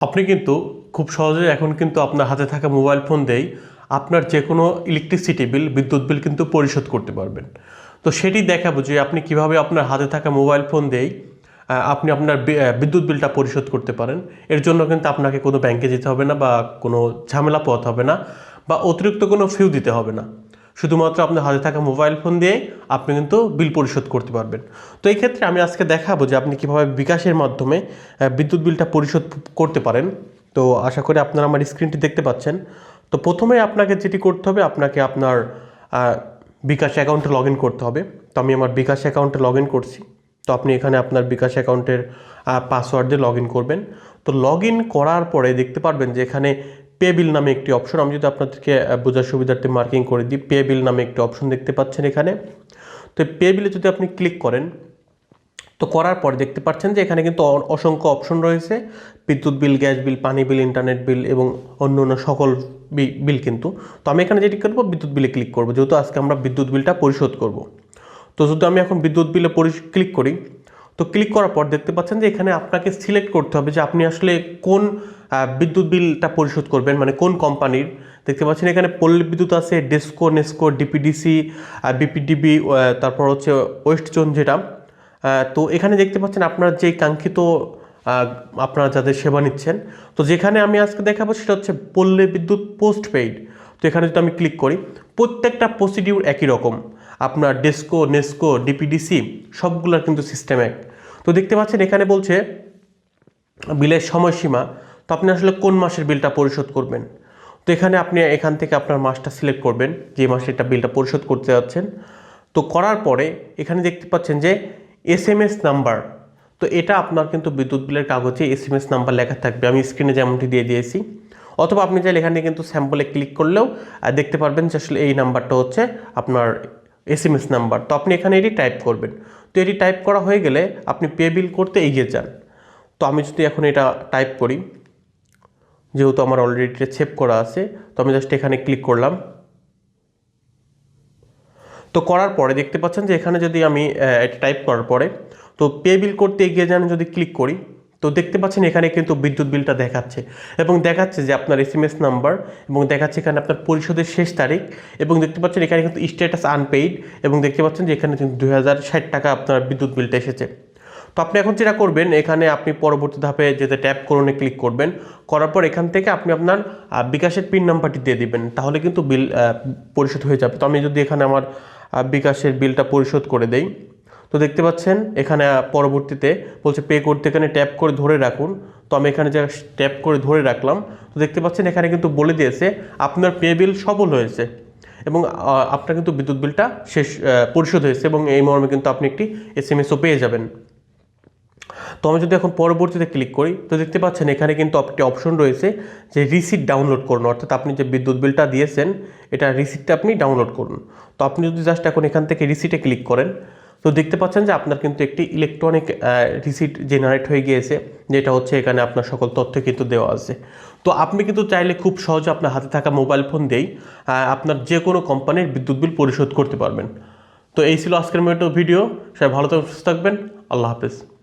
আপনি কিন্তু খুব সহজেই এখন কিন্তু আপনার হাতে থাকা মোবাইল ফোন দিয়েই আপনার যে কোনো ইলেকট্রিসিটি বিল বিদ্যুৎ বিল কিন্তু পরিশোধ করতে পারবেন। তো সেটি দেখাবো যে আপনি কীভাবে আপনার হাতে থাকা মোবাইল ফোন দিয়েই আপনি আপনার বিদ্যুৎ বিলটা পরিশোধ করতে পারেন। এর জন্য কিন্তু আপনাকে কোনো ব্যাংকে যেতে হবে না বা কোনো ঝামেলা পথ হবে না বা অতিরিক্ত কোনো ফিউ দিতে হবে না। শুধুমাত্র আপনার হাতে থাকা মোবাইল ফোন দিয়ে আপনি কিন্তু বিল পরিশোধ করতে পারবেন। তো এই ক্ষেত্রে আমি আজকে দেখাবো যে আপনি কীভাবে বিকাশের মাধ্যমে বিদ্যুৎ বিলটা পরিশোধ করতে পারেন। তো আশা করি আপনারা আমার স্ক্রিনটি দেখতে পাচ্ছেন। তো প্রথমে আপনাকে যেটি করতে হবে, আপনাকে আপনার বিকাশ অ্যাকাউন্টে লগ করতে হবে। তো আমি আমার বিকাশ অ্যাকাউন্টে লগ করছি। তো আপনি এখানে আপনার বিকাশ অ্যাকাউন্টের পাসওয়ার্ড দিয়ে লগ করবেন। তো লগ করার পরে দেখতে পারবেন যে এখানে পে বিল নামে একটি অপশন আমি যদি আপনাদেরকে বোঝার সুবিধার্থে মার্কিং করে দিই পে বিল নামে একটি অপশন দেখতে পাচ্ছেন এখানে। তো পে বিলে যদি আপনি ক্লিক করেন, তো করার পর দেখতে পাচ্ছেন যে এখানে কিন্তু অসংখ্য অপশন রয়েছে। বিদ্যুৎ বিল, গ্যাস বিল, পানি বিল ইন্টারনেট বিল এবং অন্য অন্য সকল বিল কিন্তু। তো আমি এখানে যেটি করব, বিদ্যুৎ বিলে ক্লিক করব। যেহেতু আজকে আমরা বিদ্যুৎ বিলটা পরিশোধ করব। তো যদি আমি এখন বিদ্যুৎ বিলে ক্লিক করি, তো ক্লিক করার পর দেখতে পাচ্ছেন যে এখানে আপনাকে সিলেক্ট করতে হবে যে আপনি আসলে কোন বিদ্যুৎ বিলটা পরিশোধ করবেন মানে কোন কোম্পানির? দেখতে পাচ্ছেন এখানে পল্লী বিদ্যুৎ আছে, ডেস্কো, নেস্কো, ডিপিডিসি বিপিডিবি তারপর হচ্ছে ওয়েস্ট জোন যেটা তো এখানে দেখতে পাচ্ছেন আপনার যে কাঙ্ক্ষিত আপনারা যাদের সেবা নিচ্ছেন, তো যেখানে আমি আজকে দেখাবো সেটা হচ্ছে পল্লী বিদ্যুৎ পোস্ট পেইড তো এখানে যদি আমি ক্লিক করি, প্রত্যেকটা প্রসিডিউর একই রকম। আপনার ডেস্কো, নেস্কো, ডিপিডিসি, সবগুলোর কিন্তু সিস্টেম এক। তো দেখতে পাচ্ছেন এখানে বলছে, বিলের সময়সীমা তো আপনি আসলে কোন মাসের বিলটা পরিশোধ করবেন? তো এখানে আপনি এখান থেকে আপনার মাসটা সিলেক্ট করবেন, যে মাসে এটা বিলটা পরিশোধ করতে যাচ্ছেন। তো করার পরে এখানে দেখতে পাচ্ছেন যে এস এম এস নাম্বার তো এটা আপনার কিন্তু বিদ্যুৎ বিলের কাগজে এস এম এস নাম্বার লেখা থাকবে। আমি স্ক্রিনে যেমনটি দিয়ে দিয়েছি। অথবা আপনি চাইলে এখানে কিন্তু স্যাম্পলে ক্লিক করলেও দেখতে পারবেন যে আসলে এই নাম্বারটা হচ্ছে আপনার এস এম এস নাম্বার তো আপনি এখানে এটি টাইপ করবেন। তো এটি টাইপ করা হয়ে গেলে আপনি পে বিল করতে এগিয়ে যান। তো আমি যদি এখন এটা টাইপ করি যেহেতু আমার অলরেডি এটা সেভ করা আছে, তো আমি জাস্ট এখানে ক্লিক করলাম। তো করার পরে দেখতে পাচ্ছেন যে এখানে যদি আমি এটা টাইপ করার পরে, তো পে বিল করতে এগিয়ে যান যদি ক্লিক করি, তো দেখতে পাচ্ছেন এখানে কিন্তু বিদ্যুৎ বিলটা দেখাচ্ছে এবং দেখাচ্ছে যে আপনার এস নাম্বার এবং দেখাচ্ছে এখানে আপনার পরিশোধের শেষ তারিখ এবং দেখতে পাচ্ছেন এখানে কিন্তু স্ট্যাটাস আনপেইড এবং দেখতে পাচ্ছেন যে এখানে কিন্তু দুই হাজার ষাট টাকা আপনার বিদ্যুৎ বিলটা এসেছে। তো আপনি এখন যেটা করবেন, এখানে আপনি পরবর্তী ধাপে যেতে ট্যাপ করুনে ক্লিক করবেন। করার পর এখান থেকে আপনি আপনার বিকাশের পিন নাম্বারটি দিয়ে দিবেন। তাহলে কিন্তু বিল পরিশোধ হয়ে যাবে। তো আমি যদি এখানে আমার বিকাশের বিলটা পরিশোধ করে দেই। তো দেখতে পাচ্ছেন, এখানে পরবর্তীতে বলছে পে করতে এখানে ট্যাপ করে ধরে রাখুন। তো আমি এখানে যা ট্যাপ করে ধরে রাখলাম। তো দেখতে পাচ্ছেন, এখানে কিন্তু বলে দিয়েছে, আপনার পে বিল সফল হয়েছে। এবং আপনার কিন্তু বিদ্যুৎ বিলটা শেষ পরিশোধ হয়েছে এবং এই মর্মে কিন্তু আপনি একটি এস এম পেয়ে যাবেন। তো আমি যদি এখন পরবর্তীতে ক্লিক করি, তো দেখতে পাচ্ছেন এখানে কিন্তু একটি অপশন রয়েছে যে রিসিট ডাউনলোড করুন। অর্থাৎ আপনি যে বিদ্যুৎ বিলটা দিয়েছেন, এটা রিসিটটা আপনি ডাউনলোড করুন। তো আপনি যদি জাস্ট এখন এখান থেকে রিসিটে ক্লিক করেন, তো দেখতে পাচ্ছেন যে আপনার কিন্তু একটি ইলেকট্রনিক রিসিট জেনারেট হয়ে গিয়েছে, যেটা হচ্ছে এখানে আপনার সকল তথ্য কিন্তু দেওয়া আছে। তো আপনি কিন্তু চাইলে খুব সহজে আপনার হাতে থাকা মোবাইল ফোন দিয়েই আপনার যে কোনো কোম্পানির বিদ্যুৎ বিল পরিশোধ করতে পারবেন। তো এই ছিল আজকের মতো ভিডিও সবাই ভালো থাকবেন, সুস্থ থাকবেন। আল্লাহ হাফেজ।